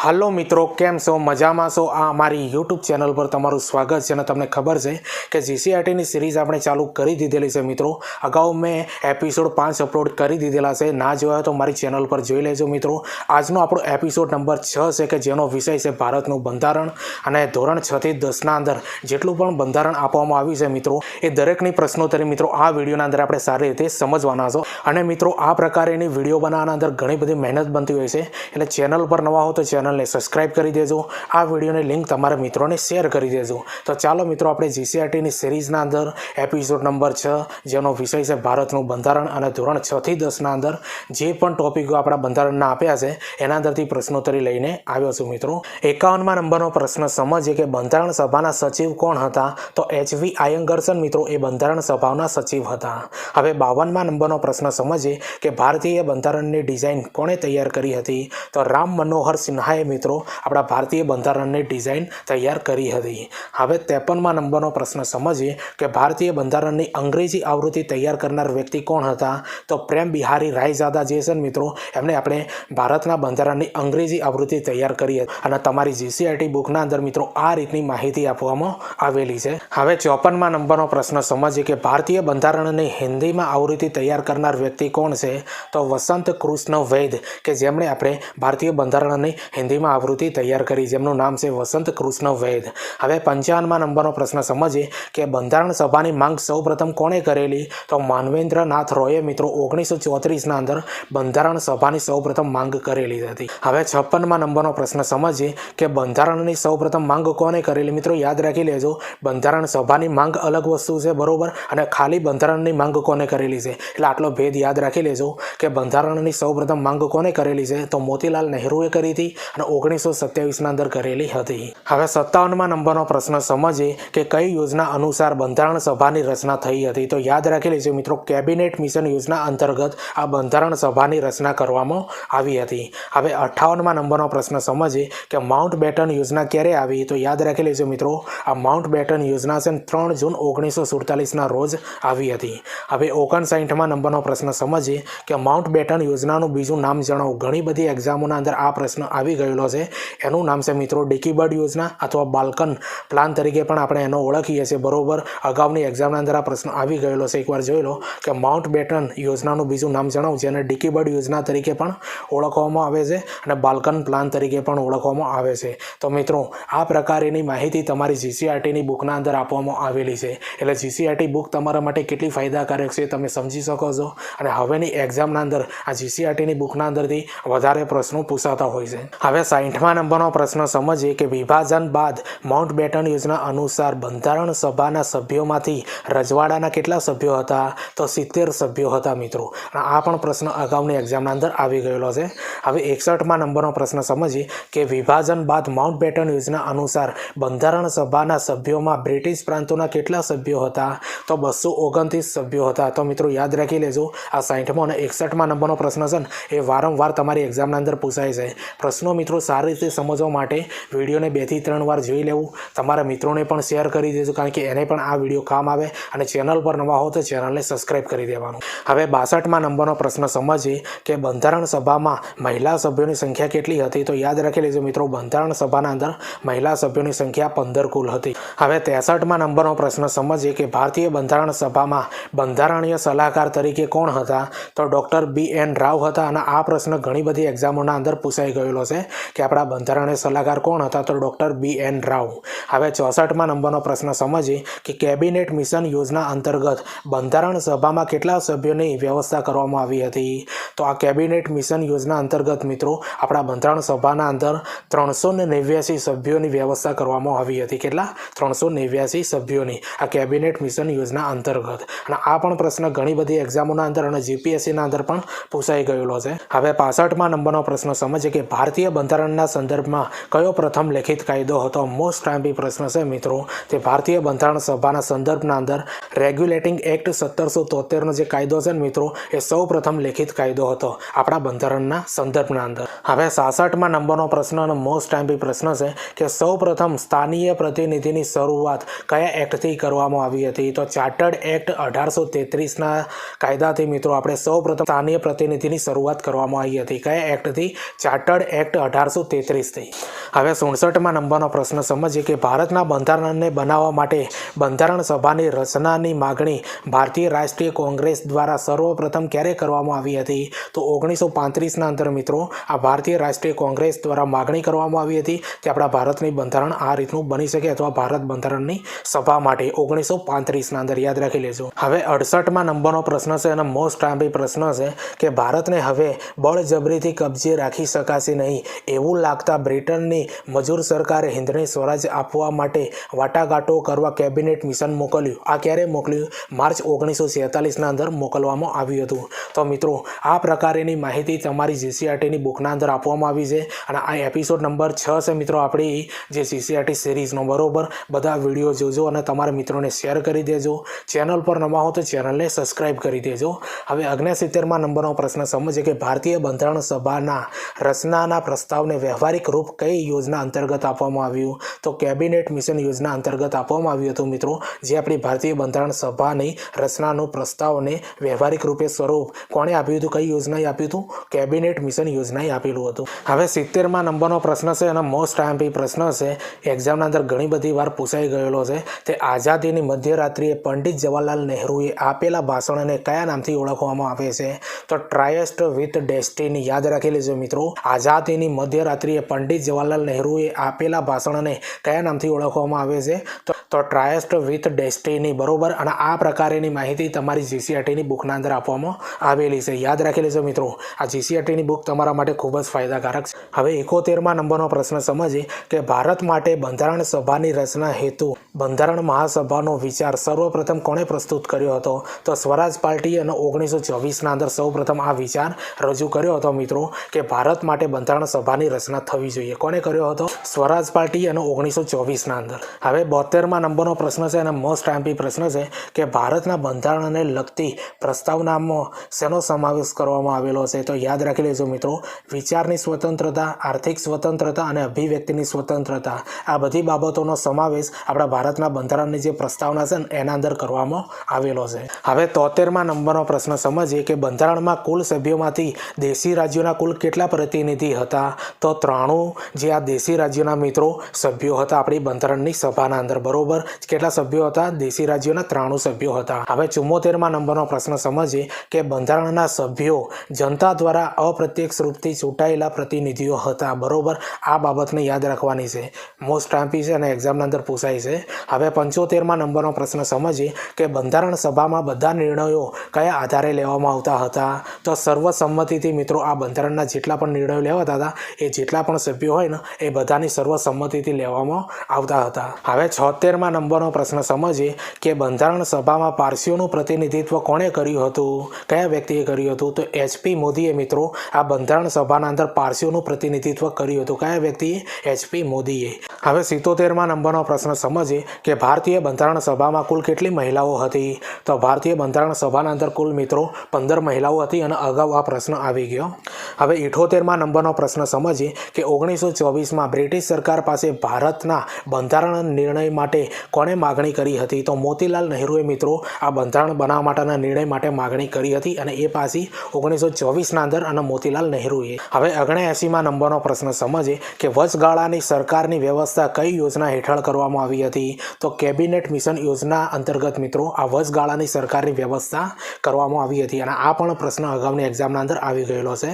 હાલો મિત્રો, કેમ છો? મજામાં છો? આ અમારી યુટ્યુબ ચેનલ પર તમારું સ્વાગત છે અને તમને ખબર છે કે જીસીઆરટીની સિરીઝ આપણે ચાલુ કરી દીધેલી છે મિત્રો. અગાઉ મેં એપિસોડ પાંચ અપલોડ કરી દીધેલા છે. ના જોયા તો મારી ચેનલ પર જોઈ લેજો મિત્રો. આજનો આપણો એપિસોડ નંબર છ છે કે જેનો વિષય છે ભારતનું બંધારણ અને ધોરણ છથી દસના અંદર જેટલું પણ બંધારણ આપવામાં આવ્યું છે મિત્રો. એ દરેકની પ્રશ્નોત્તરી મિત્રો આ વિડીયોના અંદર આપણે સારી રીતે સમજવાના છો. અને મિત્રો, આ પ્રકારેની વીડિયો બનાવવાના અંદર ઘણી બધી મહેનત બનતી હોય છે. એટલે ચેનલ પર નવા હો તો ચેનલને સબસ્ક્રાઇબ કરી દેજો. આ વિડીયોની લિંક તમારા મિત્રોને શેર કરી દેજો. તો ચાલો મિત્રો, આપણે જીસીઆરટીની સિરીઝના અંદર એપિસોડ નંબર છ, જેનો વિષય છે ભારતનું બંધારણ અને ધોરણ છથી દસના અંદર, જે પણ ટોપિકો આપણા બંધારણના આપ્યા છે, એના અંદરથી પ્રશ્નોત્તરી લઈને આવ્યો છું મિત્રો. એકાવનમાં નંબરનો પ્રશ્ન સમજીએ કે બંધારણ સભાના સચિવ કોણ હતા? તો એચવી આયંગરસન મિત્રો, એ બંધારણ સભાના સચિવ હતા. હવે બાવનમાં નંબરનો પ્રશ્ન સમજીએ કે ભારતીય બંધારણની ડિઝાઇન કોણે તૈયાર કરી હતી? તો રામ મનોહર સિન્હાએ મિત્રો આપણા ભારતીય બંધારણની ડિઝાઇન તૈયાર કરી હતી. હવે ત્રેપનમાં નંબરનો પ્રશ્ન સમજીએ કે ભારતીય બંધારણની અંગ્રેજી આવૃત્તિ તૈયાર કરનાર વ્યક્તિ કોણ હતા? તો પ્રેમ બિહારી રાયઝાદા જે છે મિત્રો, એમણે આપણે ભારતના બંધારણની અંગ્રેજી આવૃત્તિ તૈયાર કરી હતી. અને તમારી જીસીઆરટી બુકના અંદર મિત્રો આ રીતની માહિતી આપવામાં આવેલી છે. હવે ચોપનમાં નંબરનો પ્રશ્ન સમજીએ કે ભારતીય બંધારણની હિન્દીમાં આવૃત્તિ તૈયાર કરનાર વ્યક્તિ કોણ છે? તો વસંત કૃષ્ણ વૈદ કે જેમણે આપણે ભારતીય બંધારણની હિન્દીમાં આવૃત્તિ તૈયાર કરી, જેમનું નામ છે વસંત કૃષ્ણ વૈદ હવે પંચાવનમાં નંબરનો પ્રશ્ન સમજીએ કે બંધારણ સભાની માંગ સૌપ્રથમ કોણે કરેલી? તો માનવેન્દ્રનાથ રોયે, મિત્રો ઓગણીસો ચોત્રીસના અંદર બંધારણ સભાની સૌપ્રથમ માંગ કરેલી હતી. હવે છપ્પનમાં નંબરનો પ્રશ્ન સમજીએ કે બંધારણની સૌપ્રથમ માંગ કોને કરેલી? મિત્રો, યાદ રાખી લેજો, બંધારણ સભાની માંગ અલગ વસ્તુ છે, બરોબર? અને ખાલી બંધારણની માંગ કોને કરેલી છે? એટલે આટલો ભેદ યાદ રાખી લેજો કે બંધારણની સૌપ્રથમ માંગ કોને કરેલી છે? તો મોતીલાલ નહેરુએ કરી હતી. અને ઓગણીસો સત્યાવીસના અંદર કરેલી હતી. હવે સત્તાવનમાં નંબરનો પ્રશ્ન સમજીએ કે કઈ યોજના અનુસાર બંધારણ સભાની રચના થઈ હતી. તો યાદ રાખી લેજો મિત્રો, કેબિનેટ મિશન યોજના અંતર્ગત આ બંધારણ સભાની રચના કરવામાં આવી હતી. હવે અઠ્ઠાવનમાં નંબરનો પ્રશ્ન સમજીએ કે માઉન્ટ બેટન યોજના ક્યારે આવી? તો યાદ રાખી લેજો મિત્રો, આ માઉન્ટ બેટન યોજના છે ત્રણ જૂન ઓગણીસો સુડતાલીસના રોજ આવી હતી. હવે ઓગણસાઠમાં નંબરનો પ્રશ્ન સમજીએ કે માઉન્ટ બેટન યોજનાનું બીજું નામ જણાવો. ઘણી બધી એક્ઝામોના અંદર આ પ્રશ્ન આવી ગયેલો છે. એનું નામ છે મિત્રો ડિકીબર્ડ યોજના અથવા બાલ્કન પ્લાન તરીકે પણ આપણે એનો ઓળખીએ છીએ. બરોબર? અગાઉની એક્ઝામના અંદર આ પ્રશ્ન આવી ગયેલો છે. એકવાર જોઈ લો કે માઉન્ટ બેટન યોજનાનું બીજું નામ જણાવું છે જેને ડિકીબર્ડ યોજના તરીકે પણ ઓળખવામાં આવે છે અને બાલ્કન પ્લાન તરીકે પણ ઓળખવામાં આવે છે. તો મિત્રો, આ પ્રકારેની માહિતી તમારી જીસીઆરટીની બુકના અંદર આપવામાં આવેલી છે. એટલે જીસીઆરટી બુક તમારા માટે કેટલી ફાયદાકારક છે તમે સમજી શકો છો અને હવેની એક્ઝામના અંદર આ જીસીઆરટીની બુકના અંદરથી વધારે પ્રશ્નો પૂછાતા હોય છે. હવે સાઠમા નંબરનો પ્રશ્ન સમજીએ કે વિભાજન બાદ માઉન્ટ બેટન યોજના અનુસાર બંધારણ સભાના સભ્યોમાંથી રજવાડાના કેટલા સભ્યો હતા? તો સિત્તેર સભ્યો હતા મિત્રો. આ પણ પ્રશ્ન અગાઉની એક્ઝામના અંદર આવી ગયેલો છે. હવે એકસઠમાં નંબરનો પ્રશ્ન સમજીએ કે વિભાજન બાદ માઉન્ટ બેટન યોજના અનુસાર બંધારણ સભાના સભ્યોમાં બ્રિટિશ પ્રાંતોના કેટલા સભ્યો હતા? તો બસો ઓગણત્રીસ સભ્યો હતા. તો મિત્રો યાદ રાખી લેજો, આ સાઠમો અને એકસઠમાં નંબરનો પ્રશ્ન છે ને, એ વારંવાર તમારી એક્ઝામના અંદર પૂછાય છે. પ્રશ્નો મિત્રો, સારી રીતે સમજવા માટે વિડીયોને બેથી ત્રણ વાર જોઈ લેવું. તમારા મિત્રોને પણ શેર કરી દેજો, કારણ કે એને પણ આ વીડિયો કામ આવે. અને ચેનલ પર નવા હો તો ચેનલને સબસ્ક્રાઈબ કરી દેવાનું. હવે બાસઠમાં નંબરનો પ્રશ્ન સમજીએ કે બંધારણ સભામાં મહિલા સભ્યોની સંખ્યા કેટલી હતી? તો યાદ રાખી લેજો મિત્રો, બંધારણ સભાના અંદર મહિલા સભ્યોની સંખ્યા પંદર કુલ હતી. હવે ત્રેસઠમાં નંબરનો પ્રશ્ન સમજીએ કે ભારતીય બંધારણ સભામાં બંધારણીય સલાહકાર તરીકે કોણ હતા? તો ડૉક્ટર બી એન રાવ હતા. અને આ પ્રશ્ન ઘણી બધી એક્ઝામોના અંદર પૂછાઈ ગયેલો છે. કે આપણા બંધારણીય સલાહકાર કોણ હતા તો ડૉક્ટર બી એન રાવ. હવે ચોસઠમાં નંબરનો પ્રશ્ન સમજીએ કે કેબિનેટ મિશન યોજના અંતર્ગત બંધારણ સભામાં કેટલા સભ્યોની વ્યવસ્થા કરવામાં આવી હતી? તો આ કેબિનેટ મિશન યોજના અંતર્ગત મિત્રો આપણા બંધારણ સભાના અંદર ત્રણસો ને નેવ્યાસી સભ્યોની વ્યવસ્થા કરવામાં આવી હતી. કેટલા? ત્રણસો નેવ્યાસી સભ્યોની આ કેબિનેટ મિશન યોજના અંતર્ગત. અને આ પણ પ્રશ્ન ઘણી બધી એક્ઝામોના અંદર અને જીપીએસસીના અંદર પણ પૂછાઈ ગયેલો છે. હવે પાસઠમાં નંબરનો પ્રશ્ન સમજીએ કે ભારતીય બંધારણના સંદર્ભમાં કયો પ્રથમ લેખિત કાયદો હતો? મોસ્ટ ટાઈમ્પી પ્રશ્ન છે, મિત્રો. તે ભારતીય બંધારણ સભાના સંદર્ભના અંદર રેગ્યુલેટિંગ એક્ટ સત્તરસો તોતેરનો જે કાયદો છે ને, મિત્રો, એ સૌ પ્રથમ લેખિત કાયદો હતો આપણા બંધારણના સંદર્ભના અંદર. હવે સાસઠમાં નંબરનો પ્રશ્ન અને મોસ્ટ ટાઈમ્પી પ્રશ્ન છે કે સૌ પ્રથમ સ્થાનીય પ્રતિનિધિની શરૂઆત કયા એક્ટથી કરવામાં આવી હતી? તો ચાર્ટર્ડ એક્ટ અઢારસો તેત્રીસના કાયદાથી, મિત્રો, આપણે સૌ પ્રથમ સ્થાનીય પ્રતિનિધિની શરૂઆત કરવામાં આવી હતી. કયા એક્ટથી? ચાર્ટર્ડ એક્ટ અઢારસો તેત્રીસથી. હવે સુડસઠમાં નંબરનો પ્રશ્ન સમજીએ કે ભારતના બંધારણને બનાવવા માટે બંધારણ સભાની રચનાની માગણી ભારતીય રાષ્ટ્રીય કોંગ્રેસ દ્વારા સર્વપ્રથમ ક્યારે કરવામાં આવી હતી? તો ઓગણીસો પાંત્રીસના અંદર મિત્રો, આ ભારતીય રાષ્ટ્રીય કોંગ્રેસ દ્વારા માગણી કરવામાં આવી હતી કે આપણા ભારતની બંધારણ આ રીતનું બની શકે અથવા ભારત બંધારણની સભા માટે ઓગણીસો પાંત્રીસના અંદર યાદ રાખી લેજો. હવે અડસઠમાં નંબરનો પ્રશ્ન છે અને મોસ્ટ આંબી પ્રશ્ન છે કે ભારતને હવે બળજબરીથી કબજે રાખી શકાશે નહીં એવું લાગતા બ્રિટનની મજૂર સરકારે હિન્દને સ્વરાજ આપવા માટે વાટાઘાટો કરવા કેબિનેટ મિશન મોકલ્યું. આ ક્યારે મોકલ્યું? માર્ચ ઓગણીસો છેતાલીસના અંદર મોકલવામાં આવ્યું હતું. તો મિત્રો, આ પ્રકારેની માહિતી તમારી જીસીઆરટીની બુકના અંદર આપવામાં આવી છે અને આ એપિસોડ નંબર છ છે મિત્રો આપણી, જે જીસીઆરટી સિરીઝનો. બરોબર? બધા વીડિયો જોજો અને તમારા મિત્રોને શેર કરી દેજો. ચેનલ પર નવા હો તો ચેનલને સબસ્ક્રાઇબ કરી દેજો. હવે અગ્નેસિત્તેરમાં નંબરનો પ્રશ્ન સમજે કે ભારતીય બંધારણ સભાના રચનાના પ્રસ્તાવને વ્યવહારિક રૂપ કઈ યોજના અંતર્ગત આપવામાં આવ્યું? તો કેબિનેટ મિશન યોજના અંતર્ગત આપવામાં આવ્યું હતું મિત્રો, જે આપણી ભારતીય બંધારણ સભાની રચનાનું પ્રસ્તાવને વ્યવહારિક રૂપે સ્વરૂપ. કોણે આપ્યું હતું? કઈ યોજનાએ આપ્યું હતું? કેબિનેટ મિશન યોજનાએ આપેલું હતું. હવે સિત્તેરમાં નંબરનો પ્રશ્ન છે અને મોસ્ટ આઈએમપી પ્રશ્ન છે. એક્ઝામના અંદર ઘણી બધી વાર પૂછાઈ ગયેલો છે તે આઝાદીની મધ્યરાત્રિએ પંડિત જવાહરલાલ નહેરુએ આપેલા ભાષણને કયા નામથી ઓળખવામાં આવે છે? તો ટ્રાયસ્ટ વિથ ડેસ્ટિની યાદ રાખી લેજો મિત્રો. આઝાદીની મધ્યરાત્રિએ પંડિત જવાહરલાલ નહેરુએ આપેલા ભાષણને કયા નામથી ઓળખવામાં આવે છે? તો તો ટ્રાયસ્ટ વિથ ડેસ્ટિની બરોબર અને આ પ્રકારેની માહિતી તમારી જીસીઆરટીની બુકના અંદર આપવામાં આવેલી છે. યાદ રાખી છે મિત્રો, આ જીસીઆરટીની બુક તમારા માટે ખૂબ જ ફાયદાકારક છે. હવે એકોતેરમાં નંબરનો પ્રશ્ન સમજીએ કે ભારત માટે બંધારણ સભાની રચના હેતુ, બંધારણ મહાસભાનો વિચાર સર્વપ્રથમ કોણે પ્રસ્તુત કર્યો હતો? તો સ્વરાજ પાર્ટી અને ઓગણીસો ચોવીસના અંદર સૌપ્રથમ આ વિચાર રજૂ કર્યો હતો મિત્રો કે ભારત માટે બંધારણ સભાની રચના થવી જોઈએ. કોણે કર્યો હતો? સ્વરાજ પાર્ટી અને ઓગણીસો ચોવીસના અંદર. હવે બોતેરમાં નંબરનો પ્રશ્ન છે અને મોસ્ટ એમ્પી પ્રશ્ન છે કે ભારતના બંધારણને લગતી પ્રસ્તાવનામાં શેનો સમાવેશ કરવામાં આવેલો છે? તો યાદ રાખી લેજો મિત્રો, વિચારની સ્વતંત્રતા, આર્થિક સ્વતંત્રતા અને અભિવ્યક્તિની સ્વતંત્રતા. આ બધી બાબતોનો સમાવેશ આપણા ભારતના બંધારણની જે પ્રસ્તાવના છે ને, એના અંદર કરવામાં આવેલો છે. હવે તોતેરમાં નંબરનો પ્રશ્ન સમજીએ કે બંધારણમાં કુલ સભ્યોમાંથી દેશી રાજ્યોના કુલ કેટલા પ્રતિનિધિ હતા? તો ત્રાણું જે આ દેશી રાજ્યોના મિત્રો સભ્યો હતા, આપણી બંધારણની સભાના અંદર, બરોબર? કેટલા સભ્યો હતા? દેશી રાજ્યોના ત્રાણું સભ્યો હતા. હવે ચુમ્મોતેરમાં નંબરનો પ્રશ્ન સમજીએ કે બંધારણના સભ્યો જનતા દ્વારા અપ્રત્યક્ષ રૂપથી ચૂંટાયેલા પ્રતિનિધિઓ હતા, બરોબર? આ બાબતને યાદ રાખવાની છે. મોસ્ટ ટાઈમ્પી છે અને એક્ઝામના અંદર પૂછાય છે. હવે પંચોતેરમાં નંબરનો પ્રશ્ન સમજીએ કે બંધારણ સભામાં બધા નિર્ણયો કયા આધારે લેવામાં આવતા હતા? તો સર્વસંમતિથી મિત્રો આ બંધારણના જેટલા પણ નિર્ણયો લેવાતા હતા એ જેટલા પણ સભ્યો હોય ને, એ બધાની સર્વસંમતિથી લેવામાં આવતા હતા. હવે છોતેરમાં નંબરનો પ્રશ્ન સમજીએ કે બંધારણ સભામાં પારસીઓનું પ્રતિનિધિત્વ કોણે કર્યું હતું? કયા વ્યક્તિએ કર્યું હતું? તો એચપી મોદીએ મિત્રો આ બંધારણ સભાના અંદર પારસીઓનું પ્રતિનિધિત્વ કર્યું હતું. કયા વ્યક્તિએ? એચપી મોદીએ. હવે સિત્તોતેરમાં નંબરનો પ્રશ્ન સમજીએ કે ભારતીય બંધારણ સભામાં કુલ કેટલી મહિલાઓ હતી? તો ભારતીય બંધારણ સભાના અંદર કુલ મિત્રો પંદર મહિલાઓ હતી અને અગાઉ આ પ્રશ્ન આવી ગયો. હવે ઇઠોતેરમાં નંબરનો પ્રશ્ન સમજીએ કે ઓગણીસો ચોવીસમાં બ્રિટિશ સરકાર પાસે ભારતના બંધારણ નિર્ણય માટે કોણે માગણી કરી હતી? તો મોતીલાલ નહેરુએ મિત્રો આ બંધારણ બનાવવા માટેના નિર્ણય માટે માગણી કરી હતી અને એ પાછી ઓગણીસો ચોવીસના અંદર અને મોતીલાલ નહેરુએ. હવે ઓગણએંસીમાં નંબરનો પ્રશ્ન સમજે કે વચગાળાની સરકારની વ્યવસ્થા કઈ યોજના હેઠળ કરવામાં આવી હતી? તો કેબિનેટ મિશન યોજના અંતર્ગત મિત્રો આ વચગાળાની સરકારની વ્યવસ્થા કરવામાં આવી હતી અને આ પણ પ્રશ્ન અગાઉની એક્ઝામના અંદર આવી ગયેલો છે.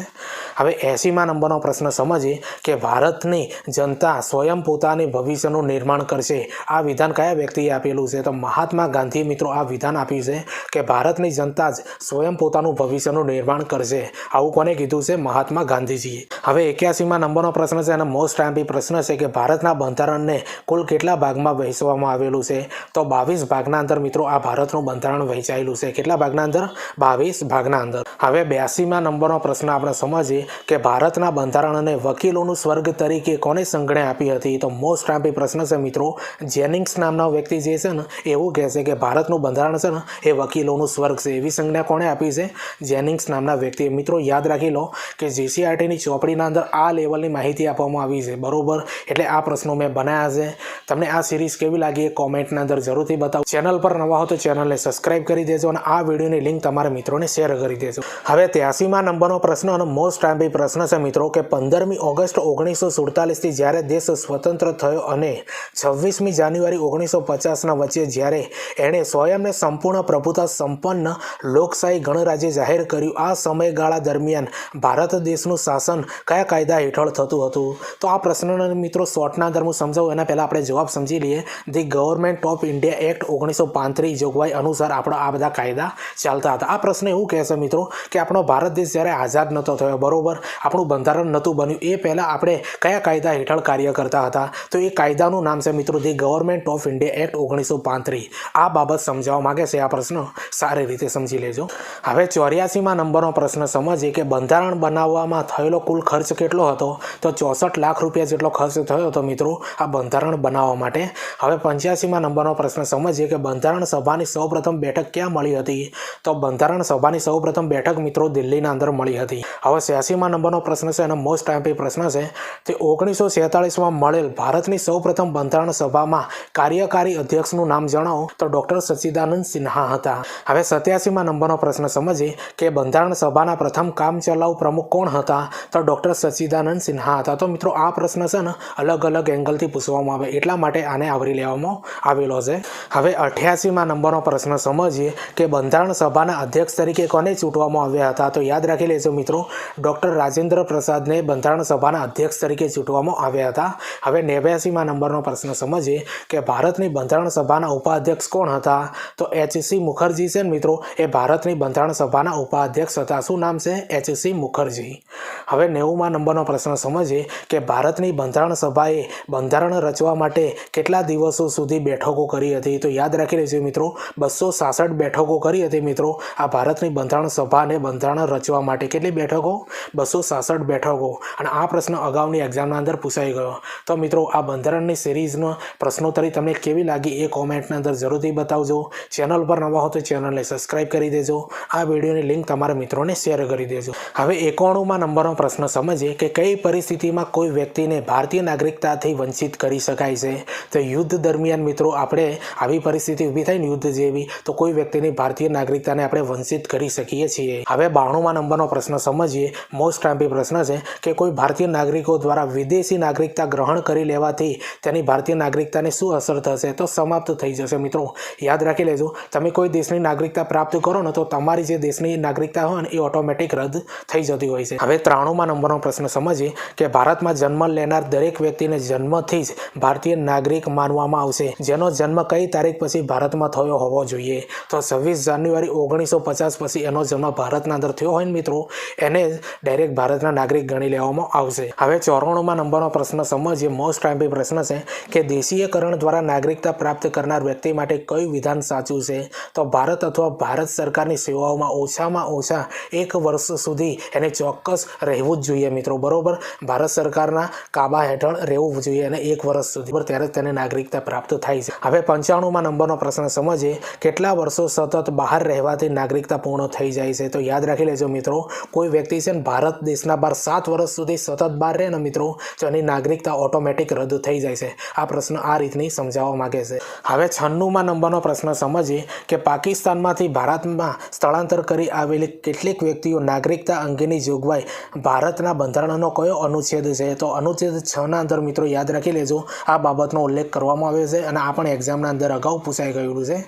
હવે એંસીમાં નંબરનો પ્રશ્ન સમજીએ કે ભારતની જનતા સ્વયં પોતાની ભવિષ્યનું નિર્માણ કરશે. આ વિધાન કયા વ્યક્તિએ આપેલું છે? તો મહાત્મા ગાંધી મિત્રો આ વિધાન આપ્યું છે કે ભારતની જનતા જ સ્વયં પોતાનું ભવિષ્યનું નિર્માણ કરશે. આવું કોને કીધું છે? મહાત્મા ગાંધીજીએ. હવે એક્યાસીમાં નંબરનો પ્રશ્ન છે અને મોસ્ટ ટાઈમ પ્રશ્ન છે કે ભારતના બંધારણને કુલ કેટલા ભાગમાં વહેંચવામાં આવેલું છે? તો બાવીસ ભાગના અંદર મિત્રો આ ભારતનું બંધારણ વહેંચાયેલું છે. કેટલા ભાગના અંદર? બાવીસ ભાગના અંદર. હવે બ્યાસીમાં નંબરનો પ્રશ્ન આપણે સમજીએ કે ભારતના બંધારણને વકીલોનું સ્વર્ગ તરીકે કોને સંજ્ઞા આપી હતી? તો મોસ્ટ આઈમ્પી પ્રશ્ન છે મિત્રો, જેનિંગ્સ નામના વ્યક્તિ જે છે ને, એવું કહે છે કે ભારતનું બંધારણ છે ને, એ વકીલોનું સ્વર્ગ છે. એવી સંજ્ઞા કોણે આપી છે? જેનિંગ્સ નામના વ્યક્તિએ મિત્રો, યાદ રાખી લો કે જીસીઆરટીની ચોપડીના અંદર આ લેવલની માહિતી આપવામાં આવી છે. બરોબર? એટલે આ પ્રશ્નો મેં બનાવ્યા છે. તમને આ સિરીઝ કેવી લાગી એ કોમેન્ટના અંદર જરૂરથી બતાવો. ચેનલ પર નવા હો તો ચેનલને સબસ્ક્રાઇબ કરી દેજો અને આ વિડીયોની લિંક તમારા મિત્રોને શેર કરી દેજો. હવે ત્યાસીમાં નંબરનો પ્રશ્ન અને મોસ્ટ ટાઈમ પ્રશ્ન છે મિત્રો, કે પંદર પંદરમી ઓગસ્ટ ઓગણીસો સુડતાલીસથી જ્યારે દેશ સ્વતંત્ર થયો અને છવ્વીસમી જાન્યુઆરી ઓગણીસો પચાસના વચ્ચે જ્યારે એણે સ્વયંને સંપૂર્ણ પ્રભુતા સંપન્ન લોકશાહી ગણરાજ્ય જાહેર કર્યું, આ સમયગાળા દરમિયાન ભારત દેશનું શાસન કયા કાયદા હેઠળ થતું હતું? તો આ પ્રશ્નના મિત્રો શોર્ટના અંદર હું સમજાવું, એના પહેલાં આપણે જવાબ સમજી લઈએ. The government of India act ઓગણીસો પાંત્રીસ જોગવાઈ અનુસાર આપણા આ બધા કાયદા ચાલતા હતા. આ પ્રશ્ન એવું કહેશે મિત્રો કે આપણો ભારત દેશ જ્યારે આઝાદ નહોતો થયો, બરોબર? આપણું બંધારણ નહોતું બન્યું. એ પહેલાં આપણે કયા કાયદા હેઠળ કાર્ય કરતા હતા? તો એ કાયદાનું નામ છે મિત્રો the government of India act ઓગણીસો આ બાબત સમજાવવા માગે છે આ પ્રશ્ન સારી રીતે સમજી લેજો. હવે ચોર્યાસીમાં નંબરનો પ્રશ્ન સમજીએ કે બંધારણ બનાવવામાં થયેલો કુલ ખર્ચ કેટલો હતો? તો ચોસઠ લાખ રૂપિયા જેટલો ખર્ચ થયો હતો મિત્રો આ બંધારણ બનાવવા માટે. હવે પંચ્યાસીમાં નંબરનો પ્રશ્ન સમજીએ કે બંધારણ સભાની સૌપ્રથમ બેઠક ક્યાં મળી હતી? તો બંધારણ સભાની સૌપ્રથમ બેઠક મિત્રો દિલ્હીના અંદર મળી હતી. હવે છ્યાસીમાં નંબરનો પ્રશ્ન છે અને મોસ્ટ ટાઈમ્પી પ્રશ્ન છે તે ઓગણીસો છેતાળીસમાં મળેલ ભારતની સૌપ્રથમ બંધારણ સભામાં કાર્યકારી અધ્યક્ષનું નામ જણાવો તો ડૉક્ટર સચ્ચિદાનંદ સિન્હા હતા. હવે સત્યાસીમાં નંબરનો પ્રશ્ન સમજીએ કે બંધારણ સભાના પ્રથમ કામચલાઉ પ્રમુખ કોણ હતા તો ડૉક્ટર સચ્ચિદાનંદ સિન્હા હતા. તો મિત્રો આ પ્રશ્ન છે ને અલગ અલગ એંગલથી પૂછવામાં આવે એટલા માટે આને આવરી લેવામાં આવેલો છે. હવે અઠ્યાસીમાં નંબરનો પ્રશ્ન સમજીએ કે બંધારણ સભાના અધ્યક્ષ તરીકે કોને ચૂંટવામાં આવ્યા હતા તો યાદ રાખી લેજો મિત્રો, ડૉક્ટર રાજેન્દ્ર પ્રસાદને બંધારણ સભાના અધ્યક્ષ તરીકે ચૂંટવામાં આવ્યા હતા. હવે નેવ્યાસીમાં નંબરનો પ્રશ્ન સમજીએ કે ભારતની બંધારણ સભાના ઉપાધ્યક્ષ કોણ હતા? તો એચસી મુખર્જી છે મિત્રો? એ ભારતની બંધારણ સભાના ઉપાધ્યક્ષ હતા. શું નામ છે? H C Mukherjee. હવે નેવુંમાં નંબરનો પ્રશ્ન સમજીએ કે ભારતની બંધારણ સભાએ બંધારણ રચવા માટે કેટલા દિવસો સુધી બેઠકો કરી હતી? તો યાદ રાખી લેજો મિત્રો, બસો સાસઠ બેઠકો કરી હતી મિત્રો. આ ભારતની બંધારણ સભાને બંધારણ રચવા માટે કેટલી બેઠકો? બસો સાસઠ બેઠકો. અને આ પ્રશ્ન અગાઉની એક્ઝામના અંદર પૂછાઈ ગયો. તો મિત્રો, આ બંધારણની સિરીઝનો પ્રશ્નોત્તરી તમને કેવી લાગી એ કોમેન્ટના અંદર જરૂરથી બતાવજો. ચેનલ પર નવા હો તો ચેનલને સબસ્ક્રાઈબ કરી દેજો. આ વિડીયોની લિંક તમારા મિત્રોને શેર કરી દેજો. હવે એકોણુંમાં નંબરનો પ્રશ્ન સમજીએ કે કઈ પરિસ્થિતિમાં કોઈ વ્યક્તિને ભારતીય નાગરિકતાથી વંચિત કરી શકાય છે? તો યુદ્ધ દરમિયાન મિત્રો, આપણે આવી પરિસ્થિતિ ઊભી થાય ને યુદ્ધ જેવી, તો કોઈ વ્યક્તિની ભારતીય નાગરિકતાને આપણે વંચિત કરી શકીએ છીએ. હવે બાણુંમાં નંબરનો પ્રશ્ન સમજીએ. મોસ્ટ ટાઈમ્પી પ્રશ્ન છે કે કોઈ ભારતીય નાગરિકો દ્વારા વિદેશી નાગરિકતા ગ્રહણ કરી લેવાથી તેની ભારતીય નાગરિકતાને શું અસર થશે તો સમાપ્ત થઈ જશે. મિત્રો, યાદ રાખી લેજો, તમે કોઈ દેશની નાગરિકતા પ્રાપ્ત કરો ને તો તમારી જે દેશની નાગરિકતા હોય ને એ ઓટોમેટિક રદ થઈ જતી હોય છે. હવે ત્રાણુંમાં નંબરનો પ્રશ્ન સમજીએ કે ભારતમાં જન્મ લેનાર દરેક વ્યક્તિને જન્મથી જ ભારતીય નાગરિક માનવામાં આવશે. જેનો જન્મ કઈ તારીખ પછી ભારતમાં થયો હોવો જોઈએ? તો છવ્વીસ જાન્યુઆરી ઓગણીસો પચાસ પછી એનો જન્મ ભારતના અંદર થયો હોય ને મિત્રો, એને જ ડાયરેક્ટ ભારતના નાગરિક ગણી લેવામાં આવશે. હવે ચોરાણુંમાં નંબરનો પ્રશ્ન સમજીએ મોસ્ટ ટાઈમ્પી પ્રશ્ન છે કે દેશીયકરણ દ્વારા નાગરિકતા પ્રાપ્ત કરનાર વ્યક્તિ માટે કયું વિધાન સાચું છે? તો ભારત અથવા ભારત સરકારની સેવાઓમાં ઓછામાં ઓછા એક વર્ષ સુધી એને ચોક્કસ રહેવું જ જોઈએ મિત્રો. બરોબર? ભારત સરકારના કાબા હેઠળ રહેવું જોઈએ અને એક વર્ષ સુધી. ત્યારે તેને નાગરિકતા પ્રાપ્ત થાય છે. હવે પંચાણુંમાં નંબરનો પ્રશ્ન સમજીએ કેટલા વર્ષો સતત બહાર રહેવાથી નાગરિકતા પૂર્ણ થઈ જાય છે? તો યાદ રાખી લેજો મિત્રો. કોઈ વ્યક્તિ છે ભારત દેશના બહાર સાત વર્ષ સુધી સતત બહાર રહે ને મિત્રો, તો એની નાગરિકતા ઓટોમેટિક રદ થઈ જાય છે. આ પ્રશ્ન આ રીતની સમજાવવા માગે છે. હવે છન્નુંમાં નંબરનો પ્રશ્ન સમજીએ કે પાકિસ્તાનમાંથી ભારતમાં સ્થળાંતર કરી આવેલી કેટલીક વ્યક્તિઓ નાગરિકતા અંગેની જોગવાઈ ભારતના બંધારણનો કયો અનુચ્છેદ છે? તો અનુચ્છેદ છના અંદર મિત્રો યાદ રાખી લેજો. આ બાબતનો ઉલ્લેખ કરવામાં આવ્યો છે અને આ પણ એક્ઝામના અંદર અગાઉ પૂછાઈ ગયેલું છે.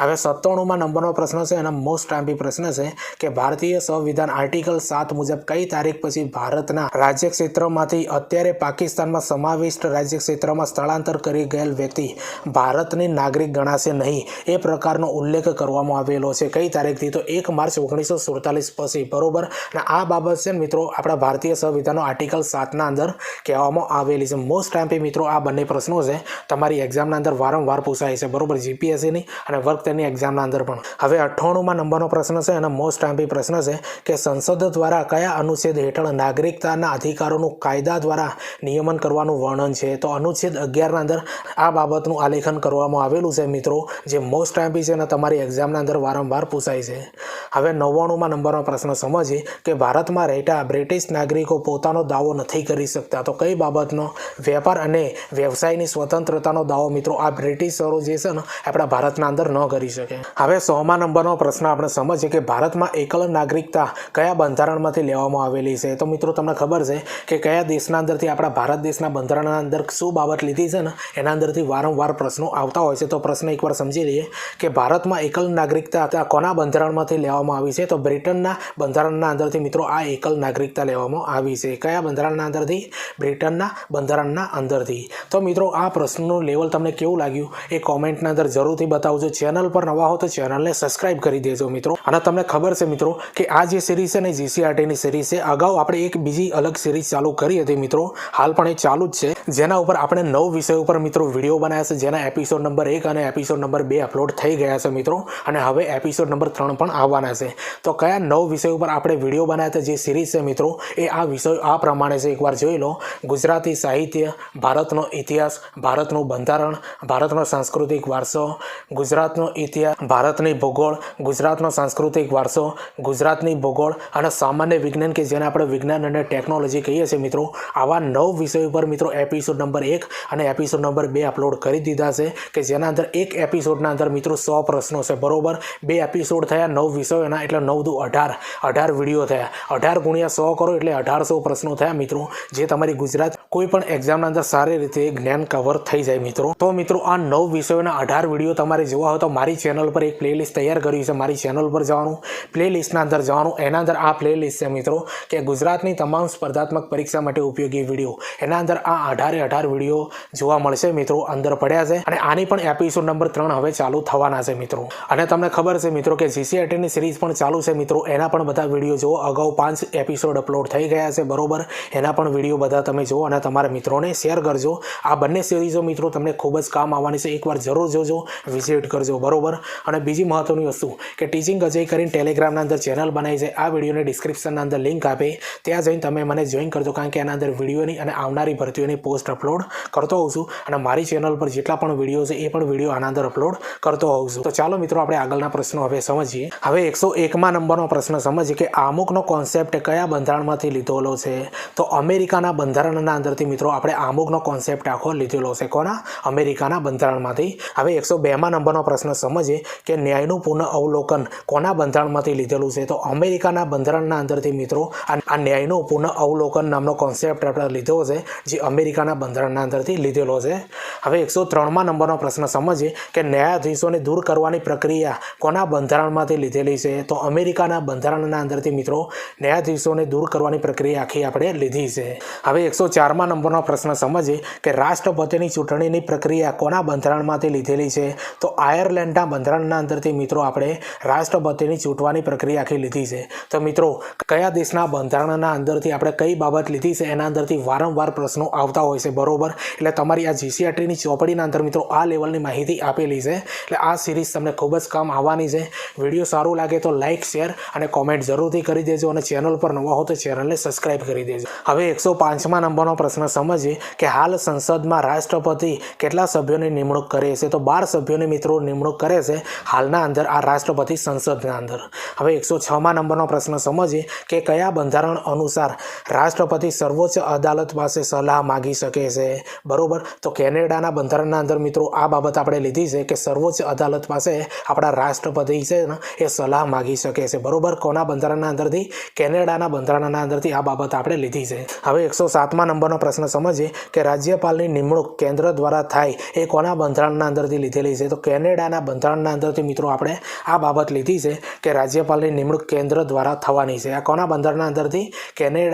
હવે સત્તાણુંમાં નંબરનો પ્રશ્ન છે અને મોસ્ટ આંબી પ્રશ્ન છે કે ભારતીય સંવિધાન આર્ટિકલ સાત મુજબ કઈ તારીખ પછી ભારતના રાજ્ય ક્ષેત્રમાંથી અત્યારે પાકિસ્તાનમાં સમાવિષ્ટ રાજ્ય ક્ષેત્રમાં સ્થળાંતર કરી ગયેલ વ્યક્તિ ભારતની નાગરિક ગણાશે નહીં. એ પ્રકારનો ઉલ્લેખ કરવામાં આવેલો છે. કઈ તારીખથી? તો એક માર્ચ ઓગણીસો સુડતાલીસ પછી. બરોબર? અને આ બાબત છે મિત્રો, આપણા ભારતીય સંવિધાનનો આર્ટિકલ સાતના અંદર કહેવામાં આવેલી છે. મોસ્ટ ટાઈમ્પી મિત્રો, આ બંને પ્રશ્નો છે. તમારી એક્ઝામના અંદર વારંવાર પૂછાય છે. બરોબર? જીપીએસસીની અને વર્ક તેની એક્ઝામના અંદર પણ. હવે અઠ્ઠાણુંમાં નંબરનો પ્રશ્ન છે અને મોસ્ટ ટાઈમ્પી પ્રશ્ન છે કે સંસદ દ્વારા કયા અનુચ્છેદ હેઠળ નાગરિકતાના અધિકારોનું કાયદા દ્વારા નિયમન કરવાનું વર્ણન છે. તો અનુચ્છેદ અગિયારના અંદર આ બાબતનું આલેખન કરવામાં આવેલું છે મિત્રો, જે મોસ્ટ ટાઈમ્પી છે અને તમારી એક્ઝામના અંદર વારંવાર પૂછાય છે. હવે નવ્વાણુંમાં નંબરનો પ્રશ્ન સમજીએ કે ભારતમાં રહેતા બ્રિટિશ નાગરિકો પોતાનો દાવો નથી કરી શકતા. તો કઈ બાબતનો? વેપાર અને વ્યવસાયની સ્વતંત્રતાનો દાવો મિત્રો આ બ્રિટિશરો જે છે ને આપણા ભારતના અંદર ન કરી શકે. હવે સોમાં નંબરનો પ્રશ્ન આપણે સમજીએ કે ભારતમાં એકલ નાગરિકતા કયા બંધારણમાંથી લેવામાં આવેલી છે. તો મિત્રો, તમને ખબર છે કે કયા દેશના અંદરથી આપણા ભારત દેશના બંધારણના અંદર શું બાબત લીધી છે ને, એના અંદરથી વારંવાર પ્રશ્નો આવતા હોય છે. તો પ્રશ્ન એકવાર સમજી લઈએ કે ભારતમાં એકલ નાગરિકતા કોના બંધારણમાંથી લેવામાં આવી છે? તો બ્રિટનના બંધારણના અંદરથી મિત્રો આ એકલ નાગરિકતા લેવામાં આવી છે. કયા બંધારણના અંદરથી? બ્રિટનના બંધારણના અંદરથી. તો મિત્રો આ પ્રશ્નનું લેવલ તમને કેવું લાગ્યું? એ કોમેન્ટના અંદર જરૂરથી બતાવજો. ચેનલ પર નવા હો તો ચેનલને સબસ્ક્રાઇબ કરી દેજો મિત્રો. અને તમને ખબર છે મિત્રો કે આ જે સિરીઝ છે ને જીસીઆરટીની સિરીઝ છે, અગાઉ આપણે એક બીજી અલગ સિરીઝ ચાલુ કરી હતી મિત્રો. હાલ પણ એ ચાલુ જ છે. જેના ઉપર આપણે નવ વિષય ઉપર મિત્રો વીડિયો બનાવ્યા છે. જેના એપિસોડ નંબર એક અને એપિસોડ નંબર બે અપલોડ થઈ ગયા છે મિત્રો. અને હવે એપિસોડ નંબર ત્રણ પણ આવવાના છે. તો કયા નવ વિષય ઉપર આપણે વીડિયો બનાવ્યા હતા જે સિરીઝ છે મિત્રો? એ આ વિષય આ પ્રમાણે છે. એકવાર જોઈ લો. ગુજરાતી સાહિત્ય, ભારતનો ઇતિહાસ, ભારતનું બંધારણ, ભારતનો સાંસ્કૃતિક વારસો, ગુજરાતનો ઇતિહાસ, ભારતની ભૂગોળ, ગુજરાતનો સાંસ્કૃતિક વારસો, ગુજરાતની ભૂગોળ અને સામાન્ય વિજ્ઞાન કે જેને આપણે વિજ્ઞાન અને ટેકનોલોજી કહીએ છીએ મિત્રો, આવા નવ વિષયો પર મિત્રો એપિસોડ નંબર એક અને એપિસોડ નંબર બે અપલોડ કરી દીધા છે, કે જેના અંદર એક એપિસોડના અંદર મિત્રો સો પ્રશ્નો છે, બરોબર? બે એપિસોડ થયા, નવ વિષયોના એટલે નવ દુ અઢાર અઢાર વીડિયો થયા. અઢાર ગુણ્યા સો કરો એટલે અઢારસો પ્રશ્નો થયા મિત્રો, જે તમારી ગુજરાત કોઈ પણ એક્ઝામના અંદર સારી રીતે જ્ઞાન કવર થઈ જાય મિત્રો. તો મિત્રો, આ નવ વિષયોના અઢાર વીડિયો તમારે જોવા હોય તો મારી ચેનલ પર એક પ્લેલિસ્ટ તૈયાર કરી છે, મારી ચેનલ પર જવાનું પ્લેલિસ્ટના અંદર જવાનું, એના અંદર આ પ્લેલિસ્ટ છે મિત્રો, કે ગુજરાતની તમામ સ્પર્ધાત્મક પરીક્ષા માટે ઉપયોગી વીડિયો એના અંદર આ અઢારે અઢાર વીડિયો જોવા મળશે મિત્રો, અંદર પડ્યા છે. અને આની પણ એપિસોડ નંબર ત્રણ હવે ચાલુ થવાના છે મિત્રો. અને તમને ખબર છે મિત્રો કે જીસીઆરટીની સિરીઝ પણ ચાલુ છે મિત્રો. એના પણ બધા વીડિયો જુઓ. અગાઉ પાંચ એપિસોડ અપલોડ થઈ ગયા છે, બરોબર? એના પણ વીડિયો બધા તમે જુઓ અને તમારા મિત્રોને શેર કરજો. આ બંને સિરીઝો મિત્રો તમને ખૂબ જ કામ આવવાની છે. એકવાર જરૂર જોજો વિઝિટ કરજો, બરોબર? અને બીજી મહત્વની વસ્તુ કે ટીચિંગ અજય કરીને ટેલિગ્રામના અંદર ચેનલ બનાવી છે. આ વિડીયોની ડિસ્ક્રિપ્શનના અંદર લિંક આપે. ત્યાં જઈને તમે મને જોઈન કરજો કારણ કે એના અંદર વિડીયોની અને આવનારી ભરતીઓની પોસ્ટ અપલોડ કરતો હોઉં છું અને મારી ચેનલ પર જેટલા પણ વીડિયો છે એ પણ વીડિયો આના અંદર અપલોડ કરતો હોઉં છું. તો ચાલો મિત્રો, આપણે આગળના પ્રશ્નો હવે સમજીએ. હવે એકસો એકમાં નંબરનો પ્રશ્ન સમજીએ કે આમુકનો કોન્સેપ્ટ કયા બંધારણમાંથી લીધેલો છે? તો અમેરિકાના બંધારણના અંદરથી મિત્રો, આપણે આમુકનો કોન્સેપ્ટ આખો લીધેલો છે કોના? અમેરિકાના બંધારણમાંથી. હવે એકસો બેમાં નંબરનો પ્રશ્ન સમજીએ કે ન્યાયનું પુનઃ અવલોકન કોના બંધારણમાંથી લીધેલું છે? તો અમેરિકાના બંધારણના અંદરથી મિત્રો, આ ન્યાયનું પુનઃ અવલોકન, નામનો કોન્સેપ્ટ આપણે લીધો છે, જે અમેરિકાના બંધારણના અંદરથી લીધેલો છે. હવે એકસો ત્રણમાં નંબરનો પ્રશ્ન સમજીએ કે ન્યાયાધીશોને દૂર કરવાની પ્રક્રિયા કોના બંધારણમાંથી લીધેલી છે? તો અમેરિકાના બંધારણના અંદરથી મિત્રો, ન્યાયાધીશોને દૂર કરવાની પ્રક્રિયા આખી આપણે લીધી છે. હવે એકસો ચારમાં નંબરનો પ્રશ્ન સમજીએ કે રાષ્ટ્રપતિની ચૂંટણીની પ્રક્રિયા કોના બંધારણમાંથી લીધેલી છે? તો આયર્લેન્ડના બંધારણના અંદરથી મિત્રો આપણે રાષ્ટ્રપતિની ચૂંટવાની પ્રક્રિયા આખી લીધી છે. તો મિત્રો, કયા દેશના બંધારણના અંદરથી આપણે કઈ બાબત લીધી છે એના અંદરથી વારંવાર પ્રશ્નો આવતા હોય છે. બરોબર? એટલે તમારી આ જીસીઆરટીની ચોપડીના અંદર મિત્રો આ લેવલની માહિતી આપેલી છે. એટલે આ સિરીઝ તમને ખૂબ જ કામ આવવાની છે. વીડિયો સારું લાગે તો લાઇક શેર અને કોમેન્ટ જરૂરથી કરી દેજો અને ચેનલ પર નવા હો તો ચેનલને સબસ્ક્રાઇબ કરી દેજો. હવે એકસો પાંચમા નંબરનો પ્રશ્ન સમજીએ કે હાલ સંસદમાં રાષ્ટ્રપતિ કેટલા સભ્યોની નિમણૂક કરે છે? તો બાર સભ્યોની મિત્રો નિમણૂક કરે છે હાલના અંદર આ રાષ્ટ્રપતિ સંસદના અંદર. હવે એકસો છમાં નંબરનો પ્રશ્ન સમજીએ કે કયા બંધારણ અનુસાર રાષ્ટ્રપતિ સર્વોચ્ચ અદાલત પાસે સલાહ માગી શકે છે. બરોબર? તો કેનેડાના બંધારણના અંદર મિત્રો, આ બાબત આપણે લીધી છે કે સર્વોચ્ચ અદાલત પાસે આપણા રાષ્ટ્રપતિ છે ને, એ સલાહ માગી શકે છે. બરોબર? કોના બંધારણના અંદરથી? કેનેડાના બંધારણના અંદરથી આ બાબત આપણે લીધી છે. હવે એકસો સાતમા નંબરનો પ્રશ્ન સમજીએ કે રાજ્યપાલની નિમણૂક કેન્દ્ર દ્વારા થાય એ કોના બંધારણના અંદરથી લીધેલી છે? તો કેનેડાના બંધારણના અંદરથી મિત્રો આપણે આ બાબત લીધી છે કે રાજ્યપાલની નિમણૂક કેન્દ્ર દ્વારા થવાની છે. આ કોના બંધારણના અંદરથી?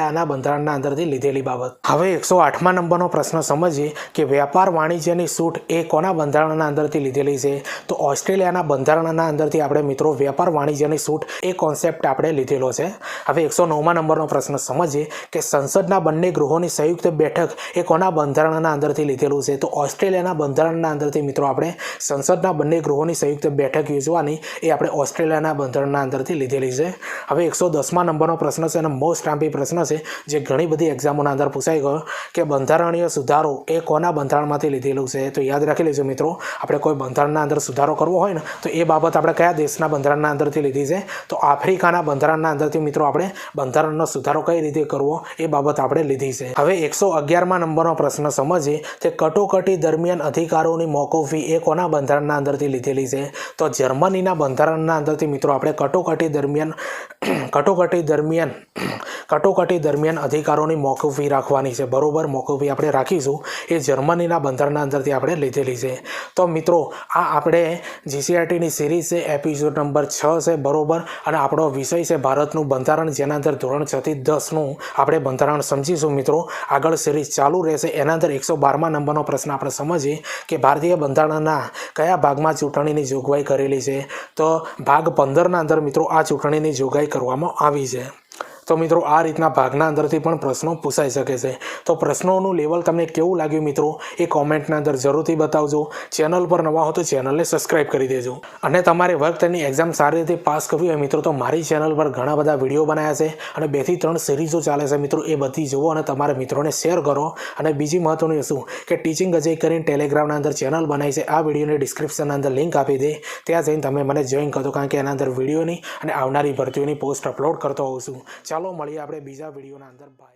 કેનેડાના બંધારણના અંદરથી લીધેલી બાબત. હવે એકસો આઠમા નંબરનો પ્રશ્ન સમજીએ કે વેપાર વાણિજ્યની છૂટ એ કોના બંધારણના અંદરથી લીધેલી છે? તો ઓસ્ટ્રેલિયાના બંધારણના અંદરથી આપણે મિત્રો વેપાર વાણિજ્યની છૂટ એ કોન્સેપ્ટ આપણે લીધેલો છે. હવે એકસો નવમા નંબરનો પ્રશ્ન સમજીએ કે સંસદના બંને ગૃહોની સંયુક્ત બેઠક એ કોના બંધારણના અંદરથી લીધેલું છે? તો ઓસ્ટ્રેલિયાના બંધારણના અંદરથી મિત્રો આપણે સંસદના બંને ગૃહોની સંયુક્ત બેઠક યોજવાની એ આપણે ઓસ્ટ્રેલિયાના બંધારણના અંદરથી લીધેલી છે. હવે એકસો દસમા નંબરનો પ્રશ્ન છે અને મોસ્ટ આંપી પ્રશ્ન છે. જે ઘણી બધી એક્ઝામોના અંદર પૂછાઈ ગયો કે બંધારણીય સુધારો એ કોના બંધારણમાંથી લીધેલું છે. તો યાદ રાખી લેજો મિત્રો, આપણે કોઈ બંધારણના અંદર સુધારો કરવો હોય ને, તો એ બાબત આપણે કયા દેશના બંધારણના અંદરથી લીધી છે? તો આફ્રિકાના બંધારણના અંદરથી મિત્રો આપણે બંધારણનો સુધારો કઈ રીતે કરવો એ બાબત આપણે લીધી છે. હવે એકસો અગિયારમાં નંબરનો પ્રશ્ન સમજીએ તે કટોકટી દરમિયાન અધિકારોની મોકૂફી એ કોના બંધારણના અંદરથી લીધેલી છે? તો જર્મનીના બંધારણના અંદરથી મિત્રો આપણે કટોકટી દરમિયાન કટોકટી દરમિયાન, કટોકટી દરમિયાન અધિકારોની મોકૂફી રાખવાની છે. બરોબર, મોકૂફી આપણે રાખીશું. એ જર્મનીના બંધારણના અંદરથી આપણે લીધેલી છે. તો મિત્રો, આ આપણે જીસીઆરટીની સિરીઝ છે, એપિસોડ નંબર છ છે, બરોબર? અને આપણો વિષય છે ભારતનું બંધારણ, જેના અંદર ધોરણ છથી દસનું આપણે બંધારણ સમજીશું મિત્રો. આગળ સિરીઝ ચાલુ રહેશે. એના અંદર એકસો બારમા નંબરનો પ્રશ્ન આપણે સમજીએ કે ભારતીય બંધારણના કયા ભાગમાં ચૂંટણીની જોગવાઈ કરેલી છે. તો ભાગ પંદરના અંદર મિત્રો આ ચૂંટણીની જોગવાઈ કરવામાં આવી છે. તો મિત્રો આ રીતના ભાગના અંદરથી પણ પ્રશ્નો પૂછાઈ શકે છે. તો પ્રશ્નોનું લેવલ તમને કેવું લાગ્યું મિત્રો? એ કોમેન્ટના અંદર જરૂરથી બતાવજો. ચેનલ પર નવા હો તો ચેનલને સબસ્ક્રાઇબ કરી દેજો. અને તમારે વર્ક તેની એક્ઝામ સારી રીતે પાસ કરવી હોય મિત્રો, તો મારી ચેનલ પર ઘણા બધા વીડિયો બનાવ્યા છે અને બેથી ત્રણ સિરીઝો ચાલે છે મિત્રો, એ બધી જુઓ અને તમારા મિત્રોને શેર કરો. અને બીજી મહત્વનું શું કે ટીચિંગ અજય કરીને ટેલિગ્રામના અંદર ચેનલ બનાવી છે. આ વિડીયોની ડિસ્ક્રિપ્શનના અંદર લિંક આપી દે. ત્યાં જઈને તમે મને જોઈન કરો, કારણ કે એના અંદર વિડીયોની અને આવનારી ભરતીઓની પોસ્ટ અપલોડ કરતો હોઉં છું. ચાલો મળીએ આપણે બીજા વિડીયોના અંદર. બાય